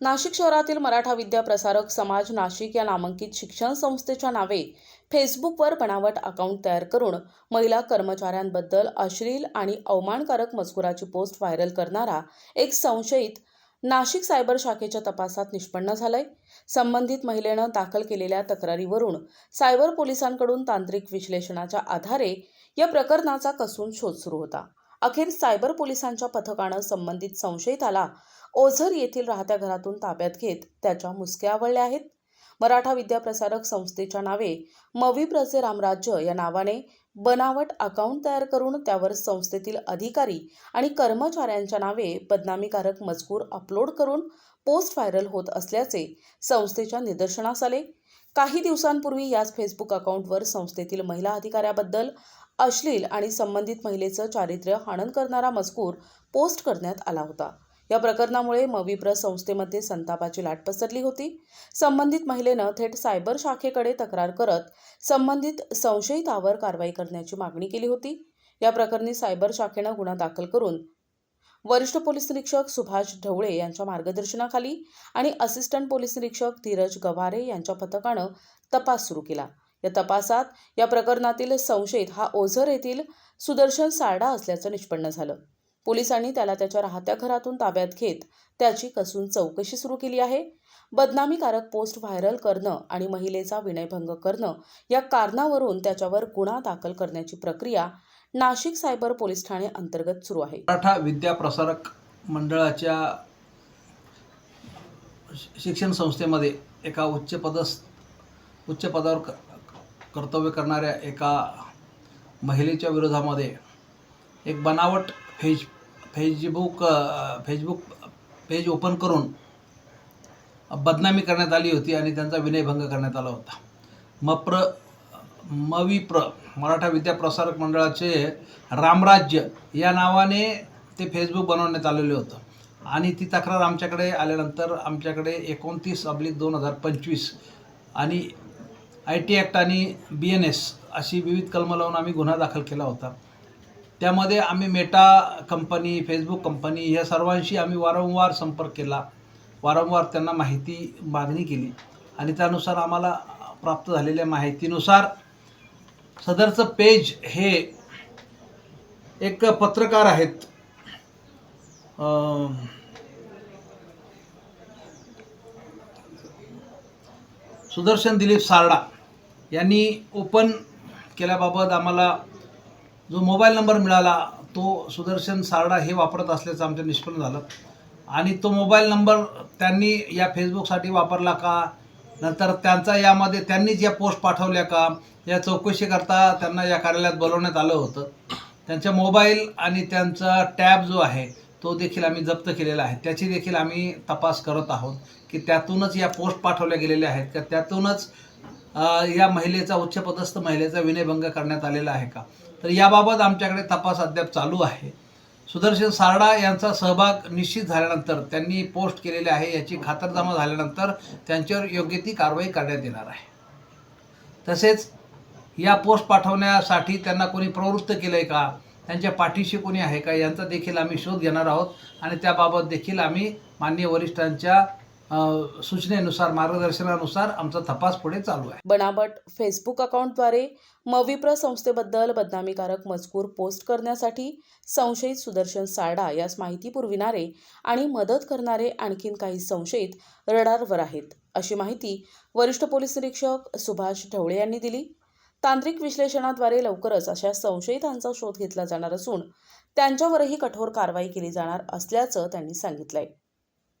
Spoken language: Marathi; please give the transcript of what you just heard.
नाशिक शहरातील मराठा विद्या प्रसारक समाज नाशिक या नामांकित शिक्षण संस्थेच्या नावे फेसबुकवर बनावट अकाउंट तयार करून महिला कर्मचाऱ्यांबद्दल अश्लील आणि अवमानकारक मजकुराची पोस्ट व्हायरल करणारा एक संशयित नाशिक सायबर शाखेच्या तपासात निष्पन्न झालंय. संबंधित महिलेनं दाखल केलेल्या तक्रारीवरून सायबर पोलिसांकडून तांत्रिक विश्लेषणाच्या आधारे या प्रकरणाचा कसून शोध सुरू होता. अखेर सायबर पोलिसांच्या पथकानं संबंधित संशयिताला ओझर येथील राहत्या घरातून ताब्यात घेत त्याच्या मुसक्या आवळल्या आहेत. मराठा विद्याप्रसारक संस्थेच्या नावे मविप्रचे रामराज्य या नावाने बनावट अकाउंट तयार करून त्यावर संस्थेतील अधिकारी आणि कर्मचाऱ्यांच्या नावे बदनामीकारक मजकूर अपलोड करून पोस्ट व्हायरल होत असल्याचे संस्थेच्या निदर्शनास आले. काही दिवसांपूर्वी याच फेसबुक अकाउंटवर संस्थेतील महिला अधिकाऱ्याबद्दल अश्लील आणि संबंधित महिलेचं चारित्र्य हनन करणारा मजकूर पोस्ट करण्यात आला होता. या प्रकरणामुळे मविप्र संस्थेमध्ये संतापाची लाट पसरली होती. संबंधित महिलेनं थेट सायबर शाखेकडे तक्रार करत संबंधित संशयितावर कारवाई करण्याची मागणी केली होती. या प्रकरणी सायबर शाखेनं गुन्हा दाखल करून वरिष्ठ पोलीस निरीक्षक सुभाष ढवळे यांच्या मार्गदर्शनाखाली आणि असिस्टंट पोलीस निरीक्षक धीरज गवारे यांच्या पथकानं तपास सुरू केला. या तपासात या प्रकरणातील संशयित हा ओझर येथील सुदर्शन सारडा असल्याचं निष्पन्न झालं. पोलिसांनी त्याला त्याच्या राहत्या घरातून ताब्यात घेत त्याची कसून चौकशी सुरू केली आहे. बदनामीकारक पोस्ट व्हायरल करणं आणि महिलेचा विनयभंग करणं या कारणावरून त्याच्यावर गुन्हा दाखल करण्याची प्रक्रिया नाशिक सायबर पोलीस ठाणे अंतर्गत सुरू आहे. मराठा विद्या प्रसारक मंडळाच्या शिक्षण संस्थेमध्ये एका उच्च पदस्थ उच्च पदावर क कर्तव्य करणाऱ्या एका महिलेच्या विरोधामध्ये एक बनावट फेज फेसबुक फेसबुक पेज ओपन करून बदनामी करण्यात आली होती आणि त्यांचा विनयभंग करण्यात आला होता. मप्र मविप्र मराठा विद्या प्रसारक मंडळाचे रामराज्य या नावाने ते फेसबुक बनवण्यात आलेले होतं. आणि ती तक्रार आमच्याकडे आल्यानंतर आमच्याकडे एकोणतीस अब्लिक दोन हजार पंचवीस आणि आय टी ॲक्ट आणि बी एन एस अशी विविध कलमं लावून आम्ही गुन्हा दाखल केला होता. त्यामध्ये आम्ही मेटा कंपनी फेसबुक कंपनी या सर्वांशी आम्ही वारंवार संपर्क केला. वारंवार त्यांना माहिती मागणी केली. आणि त्यानुसार आम्हाला प्राप्त झालेल्या माहितीनुसार सदरचं पेज हे एक पत्रकार आहेत. सुदर्शन दिलीप सारडा यांनी ओपन केल्याबाबत आम्हाला जो मोबाईल नंबर मिळाला तो सुदर्शन सारडा हे वापरत असल्याचं आमचं निष्पन्न झालं. आणि तो मोबाईल नंबर त्यांनी या फेसबुकसाठी वापरला का? नंतर त्यांचा यामध्ये त्यांनीच या पोस्ट पाठवल्या का? या चौकशीकरता त्यांना या कार्यालयात बोलवण्यात आलं होतं. त्यांच्या मोबाईल आणि त्यांचा टॅब जो आहे तो देखील आम्ही जप्त केलेला आहे. त्याची देखील आम्ही तपास करत आहोत की त्यातूनच या पोस्ट पाठवल्या गेलेल्या आहेत का? त्यातूनच या महिलेचा उच्चपदस्थ महिलेचा विनयभंग करण्यात आलेला आहे का? तर याबाबत आमच्याकडे तपास अद्याप चालू आहे. सुदर्शन सारडा यांचा सहभाग निश्चित झाल्यानंतर त्यांनी पोस्ट केलेले आहे याची खातरजमा झाल्यानंतर त्यांच्यावर योग्य ती कारवाई करण्यात येणार आहे. तसेच या पोस्ट पाठवण्यासाठी त्यांना कोणी प्रवृत्त केलं आहे का? त्यांच्या पाठीशी कोणी आहे का? यांचा देखील आम्ही शोध घेणार आहोत आणि त्याबाबत देखील आम्ही मान्य वरिष्ठांच्या सूचनेनुसार मार्गदर्शनानुसार आमचा तपास पुढे चालू आहे. बनावट फेसबुक अकाउंटद्वारे मविप्र संस्थेबद्दल बदनामीकारक मजकूर पोस्ट करण्यासाठी संशयित सुदर्शन सारडा यास माहिती पुरविणारे आणि मदत करणारे आणखीन काही संशयित रडारवर आहेत अशी माहिती वरिष्ठ पोलीस निरीक्षक सुभाष ढवळे यांनी दिली. तांत्रिक विश्लेषणाद्वारे लवकरच अशा संशयितांचा शोध घेतला जाणार असून त्यांच्यावरही कठोर कारवाई केली जाणार असल्याचं त्यांनी सांगितलंय.